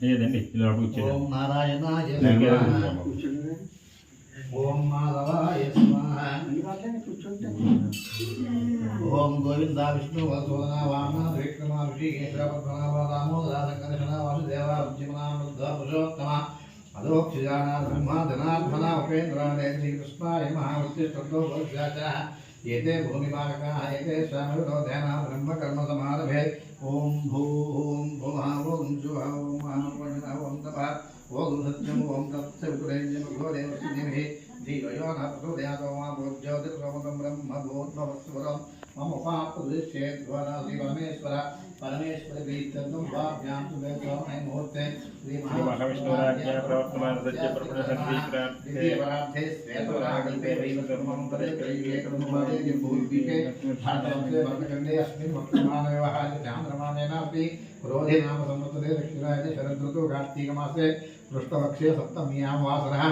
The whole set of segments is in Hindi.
లేదండి ఇలా ఓం నారాయణాయ. ఓం మాధవాయ ఓం గోవింద విష్ణు వసోదన వామన విక్రమ ఋషికేశ పద్మనాభ దామోదర సంకర్షణ వాసుదేవ ఉద్యమన బుద్ధ పురుషోత్తమ అదోక్షజాన బ్రహ్మ ధనాత్మన ఉపేంద్ర శ్రీకృష్ణాయ మహావృత్తిష్టో एते भूमिपालकाः, एते स्वामिनो ध्याना ब्रह्मकर्मसमारभे। ॐ भू, ॐ भुवः, ॐ ॐ महापण्डितः ॐ तपः। ॐ सत्यम् न प्रचोदयातो मा भोज्योतिर्प्रमुखं ब्रह्म भूद्भवस्वरम् मम पापदृश्येद्वारा श्रीपरमेश्वर परमेश्वरप्रीत्यर्थं भाव्यां सुवेदोमय मुहूर्ते महाविष्णुराज्ञा प्रवर्तमान सत्य श्वेतवराकल्पे वैवस्वरमं तदे त्रैवेकमुपादे भूद्वीपे वर्णखण्डे अस्मिन् वर्तमानव्यवहारे चान्द्रमानेनापि क्रोधे संवत्सरे दक्षिणायने शरदृतु कार्तीकमासे पृष्ठपक्षे सप्तम्यां वासरः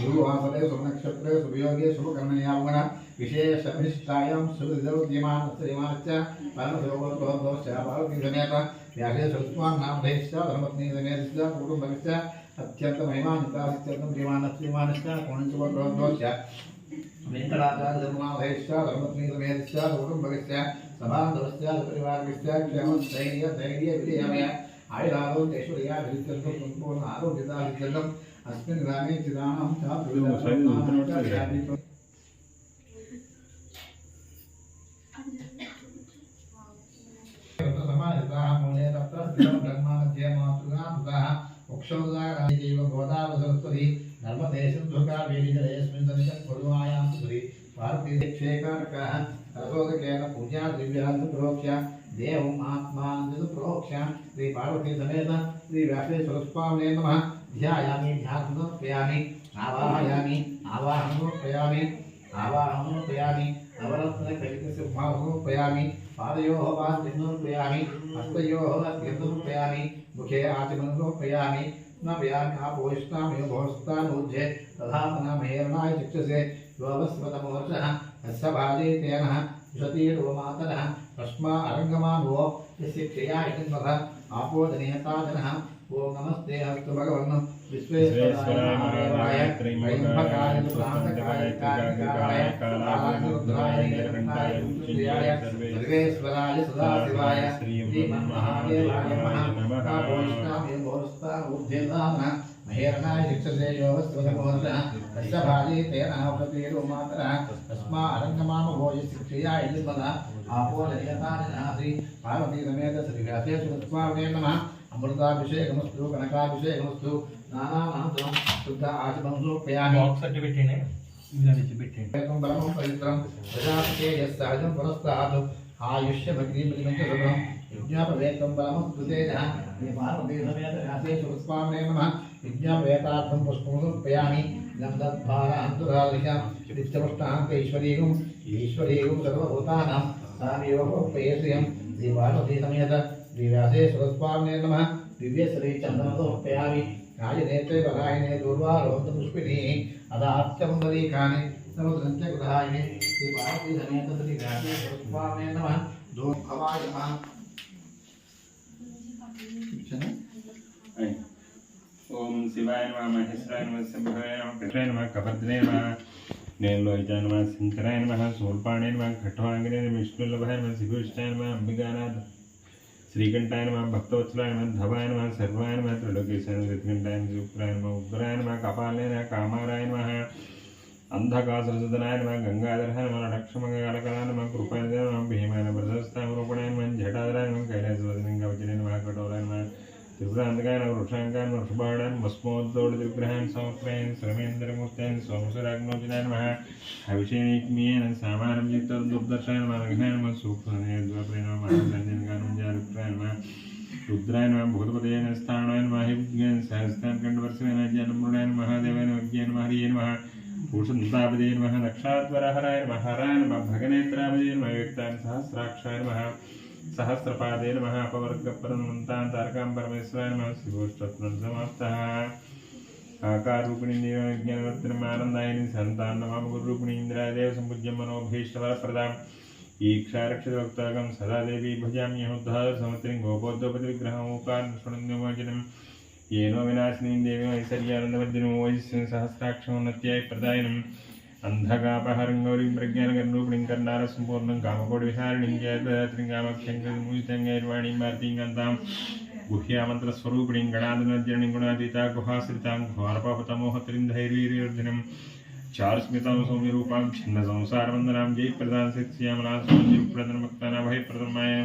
गुरुवासरे शुभनक्षत्रे शुभयोगे शुभकर्मण्यावगण विशेषमिष्टायां सुहृदौद्यमानस्य यमाश्च परमशिवोद्भवश्च पार्वतीसमेत व्यासे सरस्वान् नामधेश्च धर्मपत्नी समेतश्च कुटुम्बश्च अत्यन्तमहिमानिताश्चर्तं श्रीमानश्रीमानश्च कोणञ्चवद्भवश्च वेङ्कटाचार्यधर्माधेश्च धर्मपत्नी समेतश्च कुटुम्बश्च सभान्धवश्च परिवारश्च विजयमय आयुरारोग्यैश्वर्याभिवृद्ध्यर्थं आरोग्यदाभिवृद्ध्यर्थम् अस्मिन् ग्रामे चिदानां मातृगान्तः मोक्षोदाराजैव गोदावसरस्वती धर्मदेशं दुर्गावेदिजलेऽस्मिन् सन्निधं कुर्वायां सुरी भारतीयक्षेकारकः रसोदकेन पूजा दिव्यान् प्रोक्ष्य देवम् आत्मानं प्रोक्ष्य श्री पार्वती समेत श्री व्यासेश्वरस्वामिने नमः। ध्यायामि ध्यानं समर्पयामि आवाहयामि समर्पयामि मुखे आचमनं समर्पयामि स्नापयामि आपोष्णामि भोस्तानूर्जे तथा महेरणाय चिक्षसे योगस्वतमोर्चः तस्य बाले तेन विशतीर्वमातरः तस्मा अरङ्गमाभो यस्य क्षया इति तथा आपोदनीयताजनः ॐ नमस्ते अस्तु भगवन् विश्वेश्वराय सर्वेश्वराय सदाशिवाय श्रीमन्महादेवाय नमः। महेरणाय शिक्षसे योगस्वतमोर्चः तस्य भागे तेन आवृतीरो तस्मा अरङ्गमामभो यशिक्षया इति ఆపోలయతానాసి పార్వతీరమేత శ్రీ వ్యాసేశ్వరస్వామినే నమ అమృతాభిషేకమస్తు కనకాభిషేకమస్తు నానామంత్రం శుద్ధ ఆశిమంసోపయామి ఒకసారి పెట్టండి? బ్రహ్మం పవిత్రం ప్రజాపతే సహజం పురస్తాదు ఆయుష్యమగ్రీమితం విజ్ఞాపవేత్తం బలమం కృతేన శ్రీ పార్వతీరమేత వ్యాసేశ్వరస్వామినే నమ విజ్ఞాపవేతార్థం పుష్పం సమర్పయామి. గంధద్భారాంతురాలిషం నిత్యమష్టాంతైశ్వర్యం ఈశ్వర్యం సర్వభూతానాం. सामयोः पेयसुयं दिवासतीसमेत दिव्यासे सुरस्पावने नमः। दिव्यश्री चन्दनसमर्पयामि राजनेत्रे बलायिने दुर्वारोहपुष्पिणी अदात्यमुदरीकानि समुद्रञ्च गृहायिने। दिवासतीसमेत दिव्यासे सुरस्पावने नमः। धूमभवाय नमः। ओम शिवाय नमः, महेश्वराय नमः शंभवाय नमः, कृष्णाय नमः कपर्दने नमः। नैल्लोजान्मा शङ्कराय नमः सोल्पाणय नमः खट्वाङ्गने विष्णुलभय नमः शिवष्टाय नमः अम्बिकानाथ श्रीकंठाय नमः भक्तवत्सलाय नमः धवाय नमः सर्वाय नमः त्रिलोकेशाय हृत्कंठाय शुक्राय नमः उग्राय नमः कपालय नमः कामाराय नमः अंधकासुरसदनाय नमः गंगाधराय नमः लक्ष्मणकालकलाय नमः कृपाय नमः भीमाय प्रशस्ताय रूपणाय नमः जटाधराय नमः कैलासवदनं कवचने नमः कठोराय नमः त्रिपुरांतकान वृषांकान वृषभाणान भस्मोद्दोड त्रिग्रहान समक्रयन् श्रमेन्द्रमूर्त्यान् सोमसुराग्नोचिनान् महा अभिषेणीक्मियेन सामानं चित्तदुर्दशान् मार्घान् मा सूक्ष्मने महा सहस्रपादेन महापवर्गपरमन्तान् तारकां परमेश्वराय नमः शिवोष्टत्वसमाप्तः आकाररूपिणी देवज्ञानवर्तनमानन्दायिनि सन्तान्नमामगुरुरूपिणी इन्द्राय देव सम्पूज्यं मनोभीष्टवरप्रदाम् ईक्षारक्षितवक्तागं सदा देवी भजाम्यहमुद्धारसमतिं गोपोद्वपतिविग्रहमुकान्शृणुन्दमोचनं येनो विनाशिनीं देवीम् ऐश्वर्यानन्दवर्धिनो वैश्यं सहस्राक्षमुन्नत्याय प्रदायनम् अन्धकापहरं गौरीं प्रज्ञानकरूपिणीं कर्णारसम्पूर्णं कामकोटिविहारिणीं जयत्रिं कामक्षङ्गैर्वाणीं भारतीं कान्तां गुह्यामन्त्रस्वरूपिणीं गणादनद्यणीं गुणातीता गुहाश्रितां घोरपतमोहत्रिं धैर्यवर्धिनं चारुस्मितां सौम्यरूपां छिन्नसंसारवन्दनां जयप्रदां शिक्ष्यामलां स्वजीवप्रदनमक्ताना भयप्रदमायां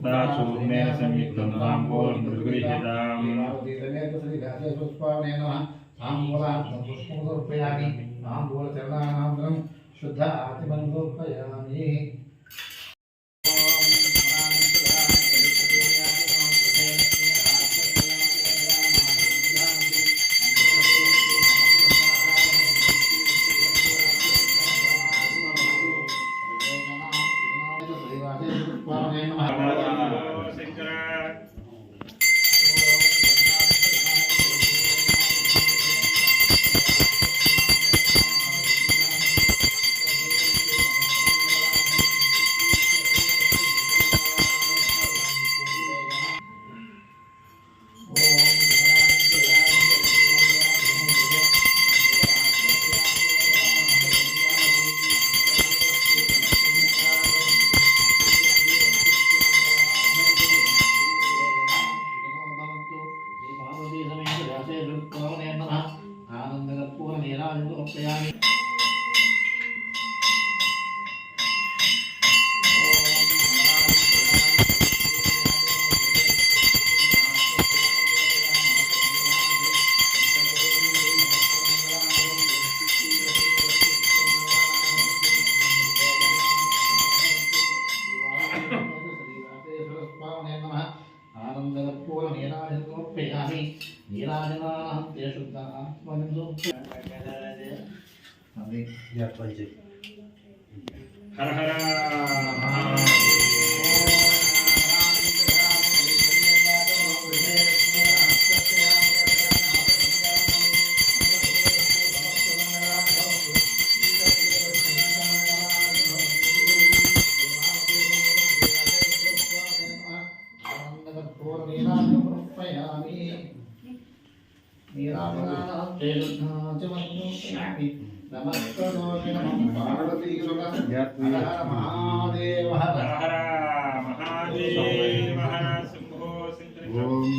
मुक्तासूर्णेन संयुक्तं ताम्बूलं निर्गृह्यताम् पुष्पाणेन ताम्बूलात्मपुष्पमुपयामि ताम्बूलचरणानन्तरं शुद्ध आतिबन्धोपयामि 在家 हर हरा మహాదేవ హర హర మహాదేవ శంభో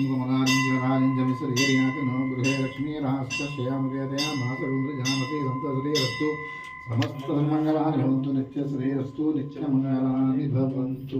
గుమనాలింజనాలింజమిశ్రీయాతనో గృహే లక్ష్మీరాస్తశ్యామకేతయా మాసరుంద్రజామసే సంతశ్రీరస్తు సమస్తమంగళాని భవంతు. నిత్యశ్రీరస్తు నిత్యమంగళాని భవంతు.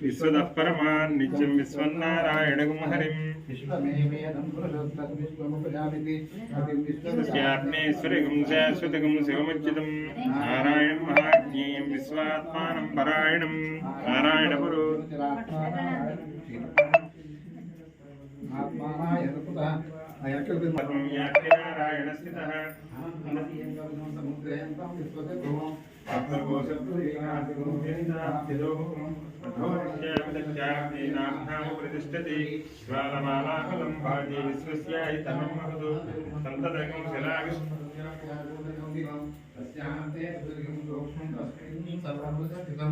విశ్వద పరమాన్ నిత్యం విశ్వన్నారాయణగుం హరిం జ్ఞానేశ్వరిగం శాశ్వతగం శివముచితం నారాయణం మహాజ్ఞేయం విశ్వాత్మానం పరాయణం నారాయణ గురు నారాయణ స్థిత नारायणपुरो आत्मानाय सुतः अयकृतं पद्मं याज्ञनारायणस्थितः समुद्रयन्तं विश्वस्य भूमौ प्रतिष्ठति ज्वालमालाफलं भाजे विश्वस्यायतनं महदो सन्ततगं तस्यान्ते सुदीर्घं सूक्ष्मं तस्मिन् सर्वभूतस्थितं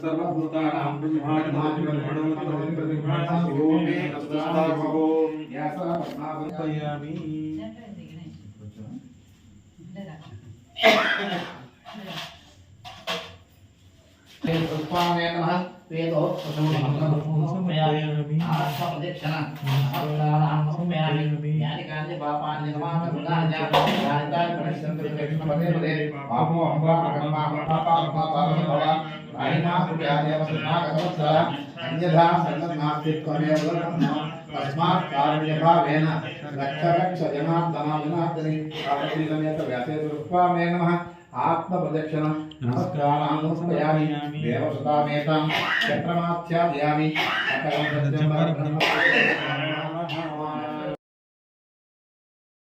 सर्वभूतानां ब्रह्मणो ब्रह्मा शिवो मे अस्तुस्तावो यामि पुष्पाणे नमः वेदो समयामि आत्मप्रदक्षिण नमस्कारान् समयामि ज्ञानिकानि पापानि नमः करुणाञ्च ज्ञानितानि परिश्रन्ति पदे पदे पापो अम्बा कर्मा पापा पापा भव आयिना पुण्यादेव सन्नागतवत्सर अन्यथा सन्नन्नास्तित्वमेव तस्मात् कारुण्यभावेन रक्ष रक्ष जनार्दना जनार्दनि आपतिसमेत व्यासे पुष्पामे नमः आत्मप्रदक्षिण। नमस्कारान् समर्पयामि देवसुतामेतां